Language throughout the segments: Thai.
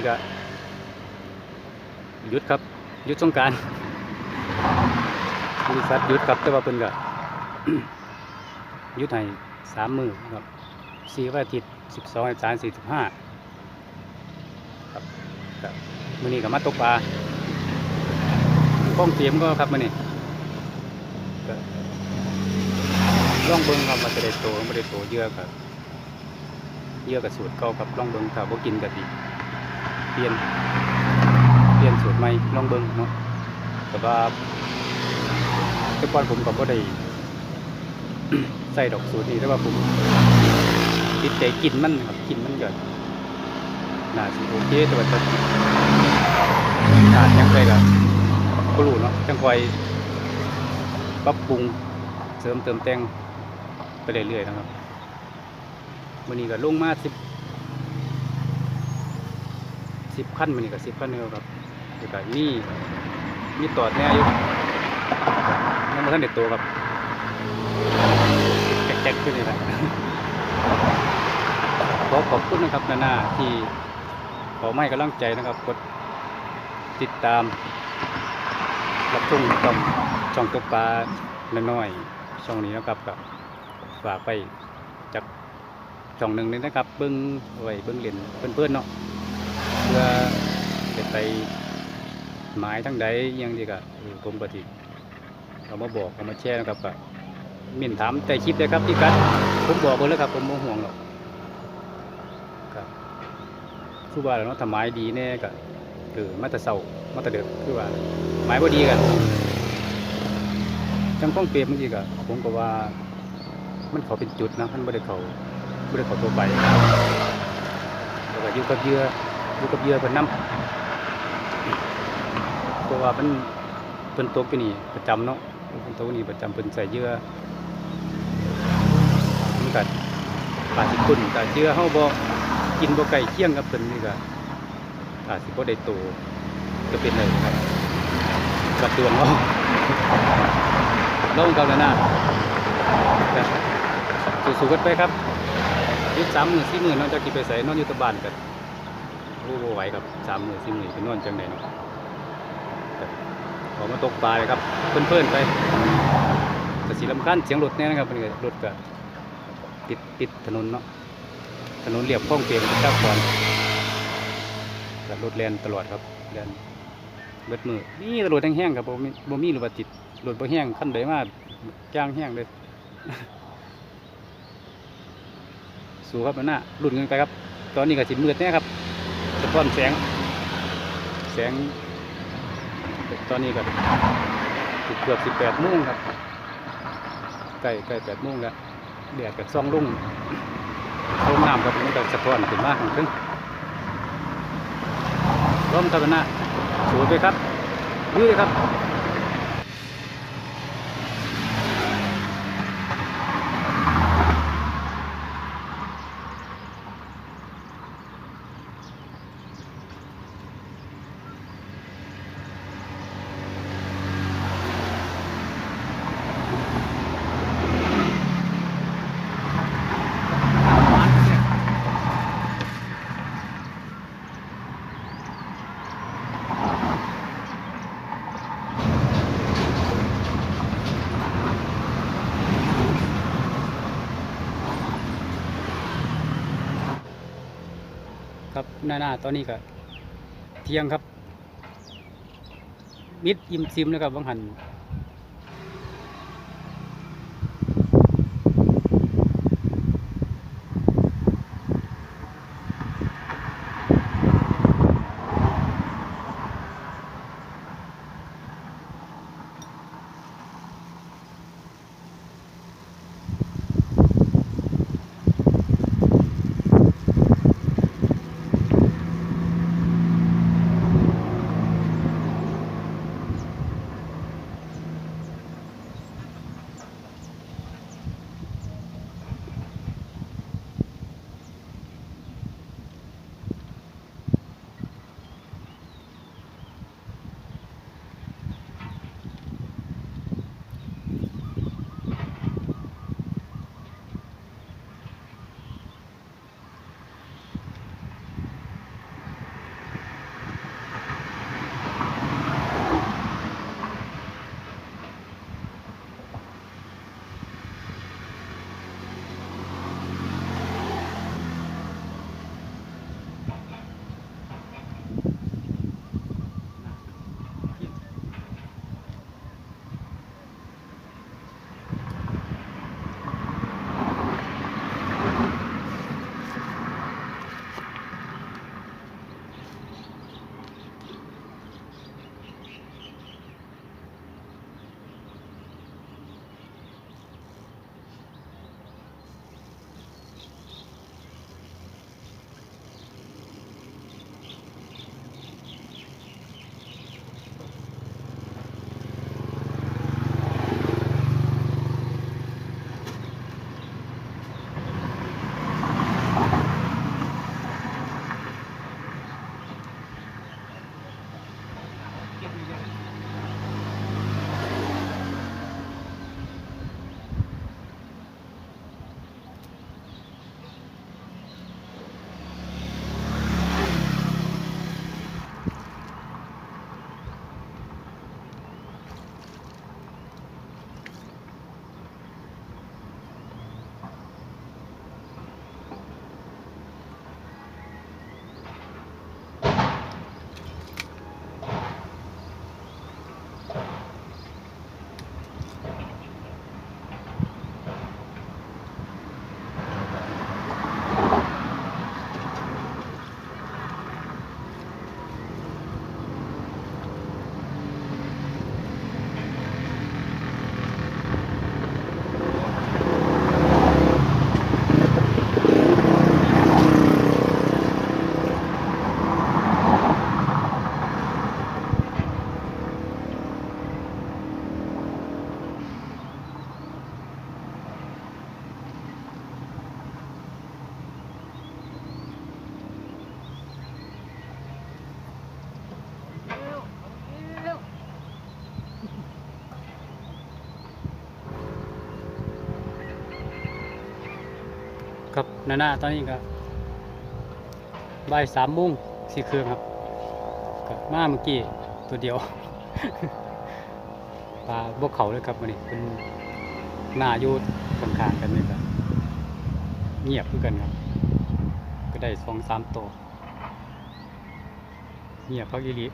นี้ก็หยุดครับหยุดสงการบริษัทหยุดครับแต่ว่าเพิ่นก็หยุดให้สามมือครับสี่วันอาทิตย์สิบสองสามสี่สิบห้าครับมือนี้ก็มาตกปลาป้องเตรียมก็ครับมือนี้ก็ล่องเบิ่งครับมาจะได้โตม่ได้โตเยอะครับเยอะกับสูตรเก่ากับลองเบิ่งถ้าบ่กินก็สิ เปลี่ยน เปลี่ยนสูตรใหม่ลองเบิ่งเนาะแต่ว่าแต่ก่อนผมก็บ่ได้ใส่ดอกสูตรนี้แต่ว่าผมติดใจกินมันครับกินมันก็น่าสิโอเคแต่ว่าจะขาดยังไปก็บ่รู้เนาะจังคอยปรับปรุงเสริมเติมแต่งไปเรื่อยๆนะครับวันนี้ก็ลงมาสิบ สิบขั้นวันนี้ก็สิบขั้นเดียวครับแล้วก็มีมีตอดแน่อยู่ยังไม่ทันเด็ดตัวครับแจ๊กๆขึ้นนี่แหละขอขอบคุณนะครับนานาที่ขอไม่กำลังใจนะครับกดติดตาม รับชมช่องช่องตกปลาน้อยๆช่องนี้นะครับกับฝากไปจากช่องหนึ่งนี่นะครับ เบิ้งไว้เบิ้งเหรียนเพื่อนๆเนาะ พื่อจะไปหมายทั้งใดยังดีกะเออผมก็สิเอามาบอกเอามาแชร์นะครับก็มินถามแต่คลิปเลยครับพี่กัดผมบอกไปแล้วครับผมโมห่วงหรอกครับคือว่าแล้วเนาะถ้าหมดีแน่ก็คือมาต่เศร้ามาต่เด็กคือว่าหมายว่าดีกันจังข้องเปรียบเมื่อกี้ก็ผมก็ว่ามันเขาเป็นจุดนะมันไม่ได้เขาบริขอตัวไปแล้วก็ยู่กับเยื่อ อยู่กับเหยื่อเพิ่นนำเพราะว่ามันเพิ่นตกอยู่นี่ประจำเนาะเพิ่นตกอยู่นี่ประจำเพิ่นใส่เหยื่อมันก็ปลาสิคุณแต่เหยื่อเฮาบ่กินบ่ใกล้เคียงกับเพิ่นนี่ก็อาจสิบ่ได้โตก็เป็นเลยครับกับดวงเฮาลองกันแล้วนะครับสู้ๆกันไปครับยุดสามหมื่นสี่หมื่นนอกจากที่ไปใส่นอนอยู่ตะบานกัน โอ้โหไหวครับสามหมื่นสี่หมื่นเป็นนอนจังไดเนาะครับขอมาตกปลาเลยครับเพื่อนๆไปแต่สีลำคัญเสียงรถเนี่ยนะครับเป็นรถก็ติดติดถนนเนาะถนนเรียบคลองเปลี่ยนเจ้าก่อนแต่รถแลนตลอดครับแลนเบิดมือนี่รถแห้งๆครับบ่มีบ่มีหรือว่าติดรถบ่แห้งขั้นใดมาจ้างแห้งเลยสู้ครับหน้ารุ่นกันไปครับ ตอนนี้ก็สิมืดแน่ครับ สะท้อนแสง แสง ตอนนี้ก็เกือบสิบแปดโมงครับใกล้ใกล้แปดโมงแล้วแดดกับซ่องลุ่งลงน้ำกับมันก็สะท้อนขึ้นมากขึ้นร่มตะวันหน้าสวยไปครับยืดเลยครับ หน้าหน้าตอนนี้ก็เที่ยงครับ มิดอิ่มซิมนะครับบางหัน ครับนานาตอนนี้ก็บ่ายสามโมงสี่เครื่องครับก็มาเมื่อกี้ตัวเดียวปลาบกเขาเลยครับวันนี้เป็นหน้าอยู่ข้างๆกันนี่ก็เงียบคือกันครับ ก็ได้สองสามตัวเงียบพักอีหลีสิ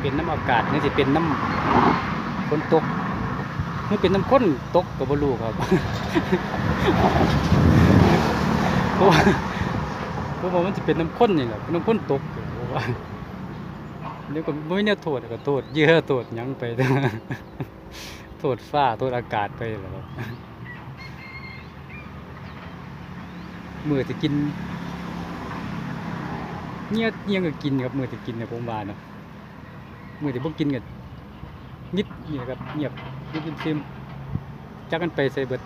เป็นน้ำอากาศนี่สิเป็นน้ำฝนตก นี่เป็นน้ำข้นตกกับบลูครับเพราะว่าเพราะว่ามันจะเป็นน้ำข้นนี่แหละเป็นน้ำข้นตกเพราะว่าเดี๋ยวก็ไม่เนี่ยโทษก็โทษเยื่อโทษยังไปโทษฟ้าโทษอากาศไปแหล้วครับมือจะกินเงี้ยเงี้ยก็กินครับมือจะกินเนี่ยผมว่าเนาะมือจะพวกกินกันนิดนี่ครับเงียบ นิดซิมจักกันไปใส่เบิด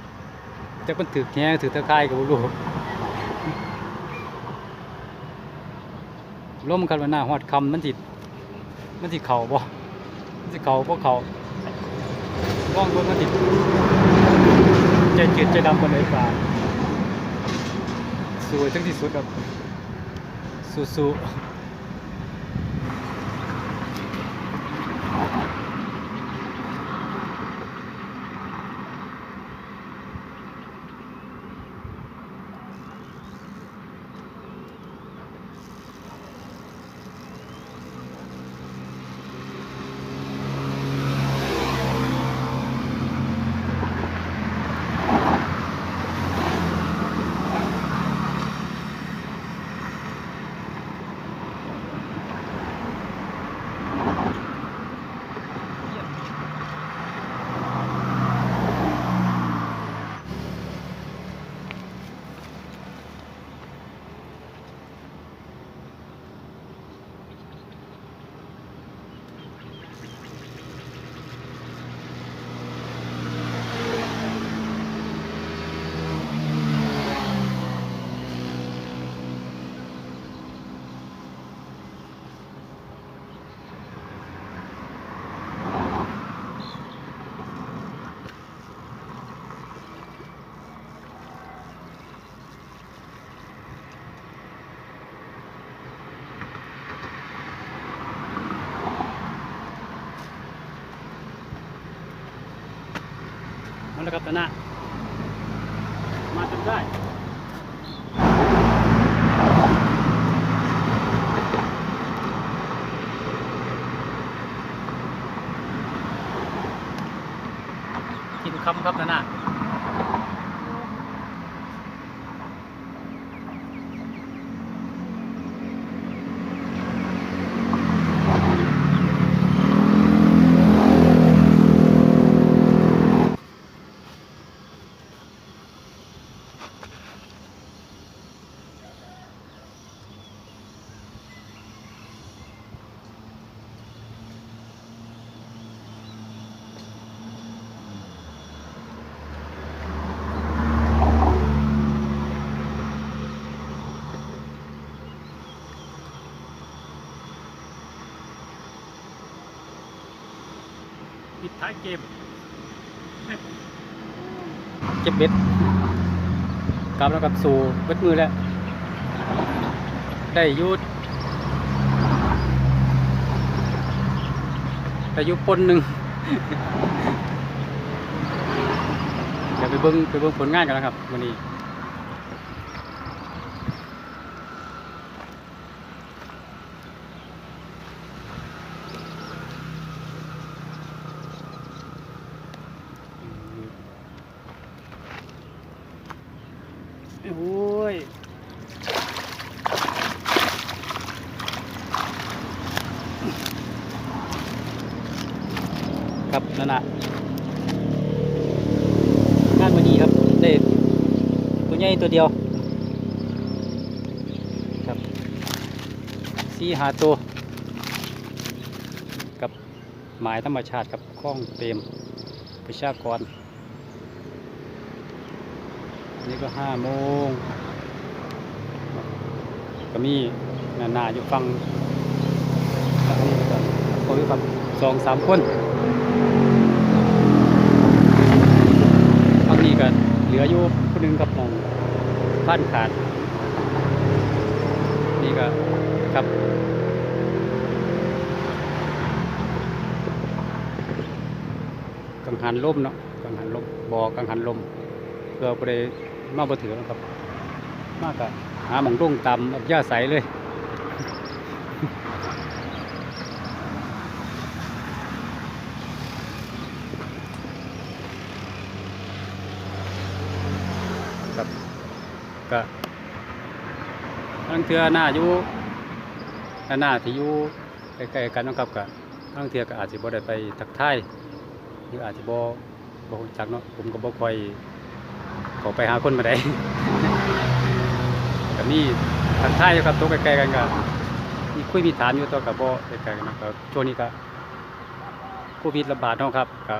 จักมันถือแง่ถือตะไคร้กับบ่รู้มกันว่าหน้าฮอดคำมันสิมันสิเข่าบ่มันสิเข่าบ่เข่าว่องเบิ่งมันสิใจจืดใจดำกันเลยป่าสวยทั้งที่สุดครับสู้ๆะครับตาหน้ามาจนได้กินคำครับตาหน้า เกมเก็บเบ็ดกลับแล้วกับสู่เบ็ดมือแล้ว ได้ยุดได้ยุปนหนึ่งเดี๋ยวไปเบิ้งไปเบิ้งผลงานกันนะครับวันนี้ โอ้ยครับนั่นนะงานวันนี้ครับได้ตัวใหญ่ตัวเดียว ครับสี่หาตัวกับหมายธรรมชาติกับข้องเปรมประชากร นี่ก็ห้าโมงก็มีนานาอยู่ฟังทางนี้ก็เขาอยู่กับสองสามคนฟังนี่ก็เหลืออยู่คนหนึ่งกับหมองพันขาด นี่ก็ครับกังหันลมเนาะกังหันลมบ่อกังหันลมเพื่อบ่ได้ มาบ่ถือนะครับ มากอะหาหมองรุ่งตำอับย่าใสเลยครับก็ทั้งเทือหน้าอยู่หน้าที่อยู่ใกล้ๆกันนะครับก็ทั้งเทือก็อาจจะบ่ได้ไปทักทายหรืออาจจะบ่บ่จักเนาะผมก็บ่ค่อย ข้าไปหาคนมาได้ก็มีทักทายอยู่ครับตัวใกลๆกันก็มีคุยมีถามอยู่ตัวกับบ่ใกลๆกันนะครับช่วงนี้ก็โควิดระบาดเนาะครับก็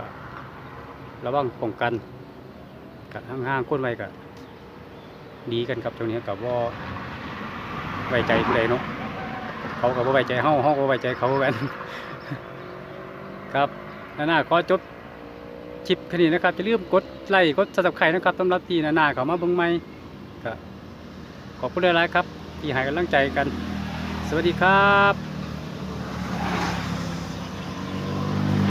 ระวังป้องกันก็ห่างๆคนไว้ก็ดีกันครับตรงนี้กับว่าไว้ใจผู้ใดเนาะเขาก็บ่ไว้ใจเฮาเฮาก็บ่ไว้ใจเขากันครับหนานาขอจบ ลิปค่นี้นะครับจะลืมกดไลค์กด Subscribe นะครับสำหรับที่นานาเขามาเบิ่งใหม่ก็ขอบคุณหลายๆครับ ที่ให้กำลังใจกัน สวัสดีครับ